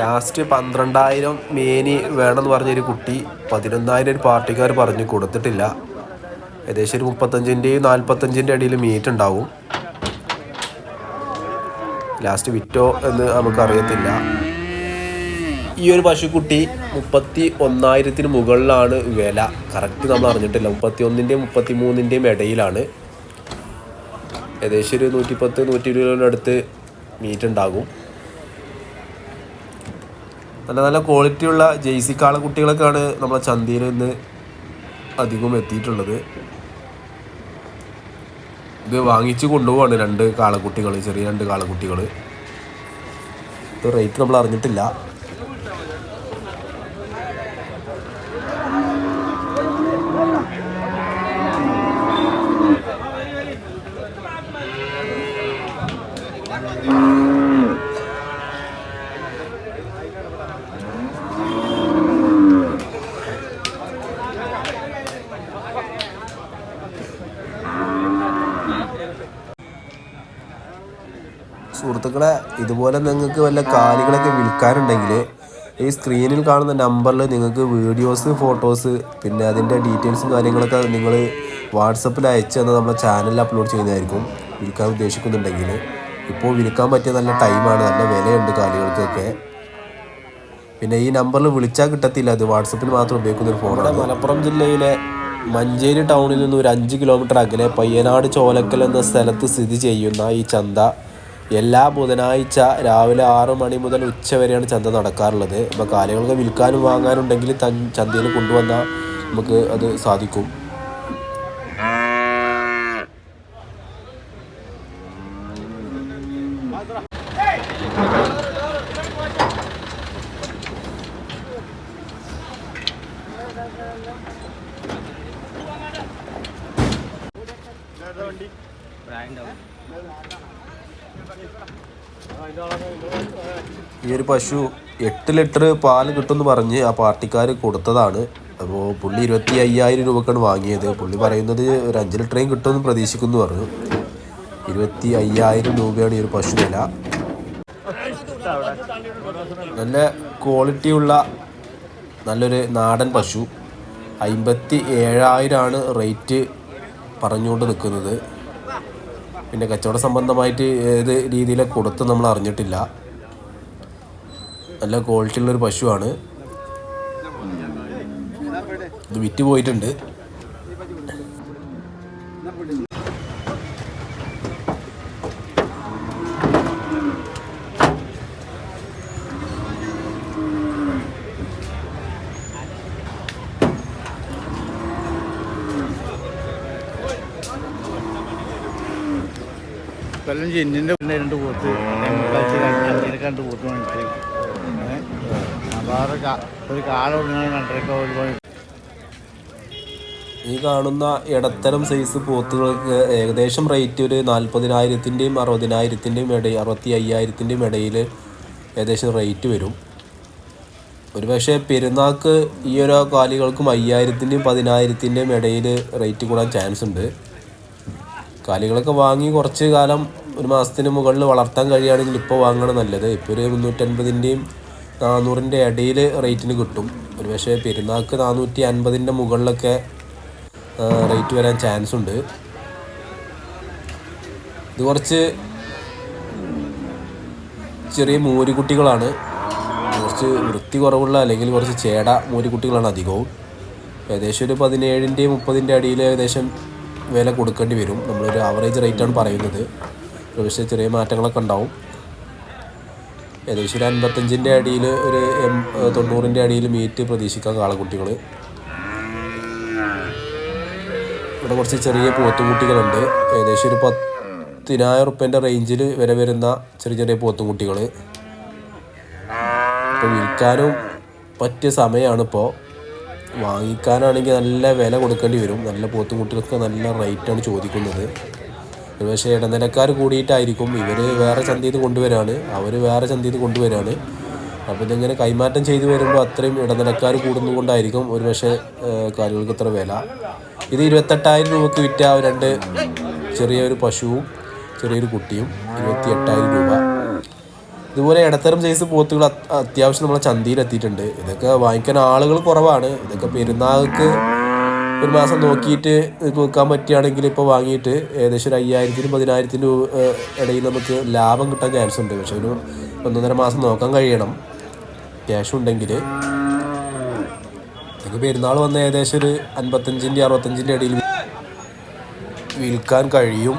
Last പന്ത്രണ്ടായിരം മേനി വേണമെന്ന് പറഞ്ഞൊരു കുട്ടി പതിനൊന്നായിരം ഒരു പാർട്ടിക്കാർ പറഞ്ഞു കൊടുത്തിട്ടില്ല. ഏകദേശം ഒരു മുപ്പത്തഞ്ചിന്റെയും നാൽപ്പത്തഞ്ചിന്റെ ഇടയിൽ മീറ്റ് ഉണ്ടാവും. ലാസ്റ്റ് വിറ്റോ എന്ന് നമുക്കറിയത്തില്ല. ഈ ഒരു പശുക്കുട്ടി മുപ്പത്തി ഒന്നായിരത്തിന് മുകളിലാണ് വില. കറക്റ്റ് നമ്മൾ അറിഞ്ഞിട്ടില്ല. മുപ്പത്തി ഒന്നിന്റെയും മുപ്പത്തി മൂന്നിന്റെയും ഇടയിലാണ്. ഏകദേശം ഒരു നൂറ്റിപ്പത്ത് നൂറ്റി ഇരുപതിനടുത്ത് മീറ്റ് ഉണ്ടാകും. നല്ല നല്ല ക്വാളിറ്റിയുള്ള ജെയ്സി കാളക്കുട്ടികളൊക്കെയാണ് നമ്മളെ ചന്തയിൽ നിന്ന് അധികം എത്തിയിട്ടുള്ളത്. ഇത് വാങ്ങിച്ച് കൊണ്ടുപോവാണ് രണ്ട് കാളക്കുട്ടികൾ ചെറിയ രണ്ട് കാളക്കുട്ടികൾ റേറ്റ് നമ്മൾ അറിഞ്ഞിട്ടില്ല സുഹൃത്തുക്കളെ ഇതുപോലെ നിങ്ങൾക്ക് വല്ല കാര്യങ്ങളൊക്കെ വിൽക്കാനുണ്ടെങ്കിൽ ഈ സ്ക്രീനിൽ കാണുന്ന നമ്പറിൽ നിങ്ങൾക്ക് വീഡിയോസ് ഫോട്ടോസ് പിന്നെ അതിന്റെ ഡീറ്റെയിൽസും കാര്യങ്ങളൊക്കെ നിങ്ങൾ വാട്സപ്പിൽ അയച്ചു തന്നാൽ നമ്മുടെ ചാനലിൽ അപ്ലോഡ് ചെയ്യുന്നതായിരിക്കും. വിൽക്കാൻ ഉദ്ദേശിക്കുന്നുണ്ടെങ്കിൽ. ഇപ്പോൾ വിൽക്കാൻ പറ്റിയ നല്ല ടൈമാണ് നല്ല വിലയുണ്ട് കാര്യങ്ങൾക്കൊക്കെ. പിന്നെ ഈ നമ്പറിൽ വിളിച്ചാൽ കിട്ടത്തില്ല. അത് വാട്സപ്പിൽ മാത്രം ഉപയോഗിക്കുന്ന ഒരു ഫോണാണ് മലപ്പുറം ജില്ലയിലെ മഞ്ചേരി ടൗണിൽ നിന്ന് ഒരു അഞ്ച് കിലോമീറ്റർ അകലെ പയ്യനാട് ചോലക്കൽ എന്ന സ്ഥലത്ത് സ്ഥിതി ചെയ്യുന്ന ഈ ചന്ത. എല്ലാ ബുധനാഴ്ച രാവിലെ ആറ് മണി മുതൽ ഉച്ച വരെയാണ് ചന്ത നടക്കാറുള്ളത്. അപ്പോൾ കാര്യങ്ങളൊക്കെ വിൽക്കാനും വാങ്ങാനുണ്ടെങ്കിൽ തൻ ചന്തയിൽ കൊണ്ടുവന്നാൽ നമുക്ക് അത് സാധിക്കും. ഈ ഒരു പശു എട്ട് ലിറ്റർ പാൽ കിട്ടുമെന്ന് പറഞ്ഞ് ആ പാർട്ടിക്കാർ കൊടുത്തതാണ്. അപ്പോൾ പുള്ളി ഇരുപത്തി അയ്യായിരം രൂപക്കാണ് വാങ്ങിയത്. പുള്ളി പറയുന്നത് ഒരു അഞ്ച് ലിറ്ററേയും കിട്ടുമെന്ന് പ്രതീക്ഷിക്കുന്നു പറഞ്ഞു. ഇരുപത്തി അയ്യായിരം രൂപയാണ് ഈ ഒരു പശു വില. നല്ല ക്വാളിറ്റിയുള്ള നല്ലൊരു നാടൻ പശു. അമ്പത്തി ഏഴായിരമാണ് റേറ്റ് പറഞ്ഞുകൊണ്ട് നിൽക്കുന്നത്. പിന്നെ കച്ചവട സംബന്ധമായിട്ട് ഏത് രീതിയിലെ കൊടുത്ത് നമ്മൾ അറിഞ്ഞിട്ടില്ല. നല്ല ക്വാളിറ്റി ഉള്ളൊരു പശുവാണ്. ഇത് വിറ്റ് പോയിട്ടുണ്ട്. കൊല്ലം ജിന്നിന്റെ രണ്ട് പോത്ത്. രണ്ട് പോത്ത് വാങ്ങിച്ചു വേറെ ഒരു കാല ഒരു ഈ കാണുന്ന ഇടത്തരം സൈസ് പോത്തുകൾക്ക് ഏകദേശം റേറ്റ് ഒരു നാൽപ്പതിനായിരത്തിന്റെയും അറുപതിനായിരത്തിന്റെയും ഇടയിൽ അറുപത്തി അയ്യായിരത്തിന്റെയും ഇടയിൽ ഏകദേശം റേറ്റ് വരും. ഒരു പക്ഷേ പെരുന്നാൾക്ക് ഈ ഓരോ കാലികൾക്കും അയ്യായിരത്തിന്റെയും പതിനായിരത്തിന്റെയും ഇടയിൽ റേറ്റ് കൂടാൻ ചാൻസ് ഉണ്ട്. കാലികളൊക്കെ വാങ്ങി കുറച്ച് കാലം ഒരു മാസത്തിന് മുകളിൽ വളർത്താൻ കഴിയുകയാണെങ്കിൽ ഇപ്പോൾ വാങ്ങണം നല്ലത്. ഇപ്പോൾ ഒരു മുന്നൂറ്റൻപതിന്റെയും നാനൂറിന്റെ ഇടയിൽ റേറ്റിന് കിട്ടും. ഒരു പക്ഷേ പെരുന്നാൾക്ക് നാനൂറ്റി അൻപതിന്റെ മുകളിലൊക്കെ റേറ്റ് വരാൻ ചാൻസ് ഉണ്ട്. ഇത് കുറച്ച് ചെറിയ മൂരിക്കുട്ടികളാണ് കുറച്ച് വൃത്തി കുറവുള്ള അല്ലെങ്കിൽ കുറച്ച് ചേട മൂരിക്കുട്ടികളാണ് അധികവും. ഏകദേശം ഒരു പതിനേഴിന്റെയും മുപ്പതിന്റെ അടിയിൽ ഏകദേശം വില കൊടുക്കേണ്ടി വരും. നമ്മളൊരു ആവറേജ് റേറ്റാണ് പറയുന്നത്. പക്ഷേ ചെറിയ മാറ്റങ്ങളൊക്കെ ഉണ്ടാവും. ഏകദേശം ഒരു അൻപത്തഞ്ചിന്റെ അടിയിൽ ഒരു എം തൊണ്ണൂറിന്റെ അടിയിൽ മീറ്റ് പ്രതീക്ഷിക്കാം കാളക്കുട്ടികൾ. ഇവിടെ കുറച്ച് ചെറിയ പോത്തുകുട്ടികളുണ്ട്. ഏകദേശം ഒരു പത്തിനായിരം റുപ്യന്റെ റേഞ്ചിൽ വില വരുന്ന ചെറിയ ചെറിയ പോത്തുകുട്ടികൾ. ഇപ്പോൾ വിൽക്കാനും പറ്റിയ സമയമാണ് ഇപ്പോൾ വാങ്ങിക്കാനാണെങ്കിൽ നല്ല വില കൊടുക്കേണ്ടി വരും. നല്ല പോത്തുകുട്ടികൾക്ക് നല്ല റേറ്റാണ് ചോദിക്കുന്നത്. പക്ഷേ ഇടനിലക്കാർ കൂടിയിട്ടായിരിക്കും. ഇവർ വേറെ ചന്തയിൽ നിന്ന് കൊണ്ടുവരാണ്. അവർ വേറെ ചന്തയിൽ നിന്ന് കൊണ്ടുവരാണ്. അപ്പോൾ ഇതിങ്ങനെ കൈമാറ്റം ചെയ്തു വരുമ്പോൾ അത്രയും ഇടനിലക്കാർ കൂടുന്നതുകൊണ്ടായിരിക്കും ഒരു പക്ഷേ കാലുകൾക്ക് ഇത്ര വില. ഇത് ഇരുപത്തെട്ടായിരം രൂപക്ക് വിറ്റ രണ്ട് ചെറിയൊരു പശുവും ചെറിയൊരു കുട്ടിയും ഇരുപത്തി എട്ടായിരം രൂപ. ഇതുപോലെ ഇടത്തരം സൈസ് പോത്തുകൾ അത്യാവശ്യം നമ്മളെ ചന്തയിൽ എത്തിയിട്ടുണ്ട് ഇതൊക്കെ വാങ്ങിക്കാൻ ആളുകൾ കുറവാണ്. ഇതൊക്കെ പെരുന്നാൾക്ക് ഒരു മാസം നോക്കിയിട്ട് വിൽക്കാൻ പറ്റുകയാണെങ്കിൽ ഇപ്പോൾ വാങ്ങിയിട്ട് ഏകദേശം ഒരു അയ്യായിരത്തിനും പതിനായിരത്തിനും രൂപ ഇടയിൽ നമുക്ക് ലാഭം കിട്ടാൻ ചാൻസ് ഉണ്ട്. പക്ഷെ ഒരു ഒന്നൊന്നര മാസം നോക്കാൻ കഴിയണം. ക്യാഷ് ഉണ്ടെങ്കിൽ. നമുക്ക് പെരുന്നാൾ വന്ന് ഏകദേശം ഒരു അൻപത്തഞ്ചിന്റെ അറുപത്തഞ്ചിന്റെ ഇടയിൽ വിൽക്കാൻ കഴിയും.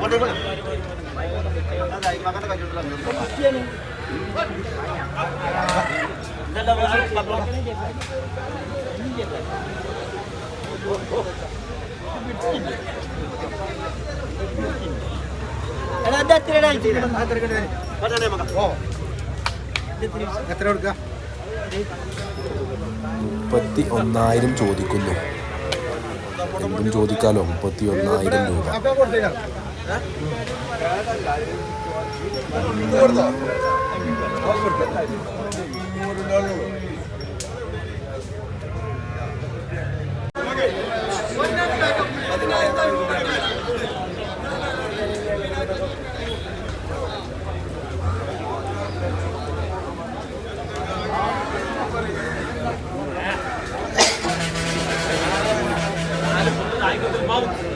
What do you want? മുപ്പത്തി ഒന്നായിരം ചോദിക്കുന്നു. എന്തും ചോദിക്കാലോ മുപ്പത്തി ഒന്നായിരം രൂപ. mouth.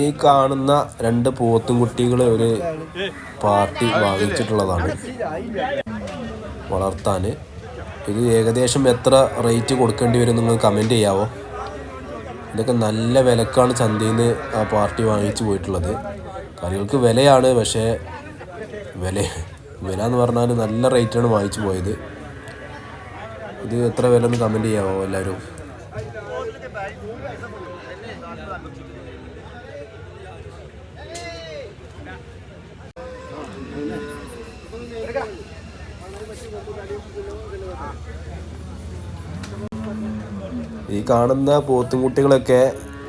ഈ കാണുന്ന രണ്ട് പോത്തും കുട്ടികളെ ഒരു പാർട്ടി വാങ്ങിച്ചിട്ടുള്ളതാണ്. വളർത്താൻ. ഇത് ഏകദേശം എത്ര റേറ്റ് കൊടുക്കേണ്ടി വരും നിങ്ങൾ കമന്റ് ചെയ്യാവോ? ഇതൊക്കെ നല്ല വിലക്കാണ് ചന്തയിൽ നിന്ന് ആ പാർട്ടി വാങ്ങിച്ചു പോയിട്ടുള്ളത്. കറികൾക്ക് വിലയാണ് പക്ഷേ വില വില എന്ന് പറഞ്ഞാൽ നല്ല റേറ്റാണ് വാങ്ങിച്ചു പോയത്. ഇത് എത്ര വില എന്ന് കമന്റ് ചെയ്യാവോ എല്ലാവരും? ഈ കാണുന്ന പോത്തുംകുട്ടികളൊക്കെ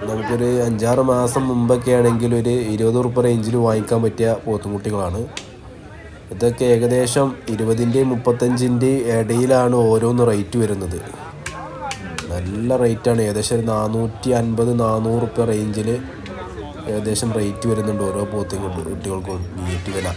നമുക്കൊരു അഞ്ചാറ് മാസം മുമ്പൊക്കെ ആണെങ്കിൽ ഒരു ഇരുപത് ഉറുപ്പ റേഞ്ചിൽ വാങ്ങിക്കാൻ പറ്റിയ പോത്തുംകുട്ടികളാണ്. ഇതൊക്കെ ഏകദേശം ഇരുപതിന്റെയും മുപ്പത്തഞ്ചിന്റെയും ഇടയിലാണ് ഓരോന്ന് റേറ്റ് വരുന്നത്. നല്ല റേറ്റാണ്. ഏകദേശം ഒരു നാനൂറ്റി അൻപത് നാനൂറ് റുപ്യ റേഞ്ചിൽ ഏകദേശം റേറ്റ് വരുന്നുണ്ട്. ഓരോ പോത്തും കുട്ടികൾക്കും നീറ്റ് വില.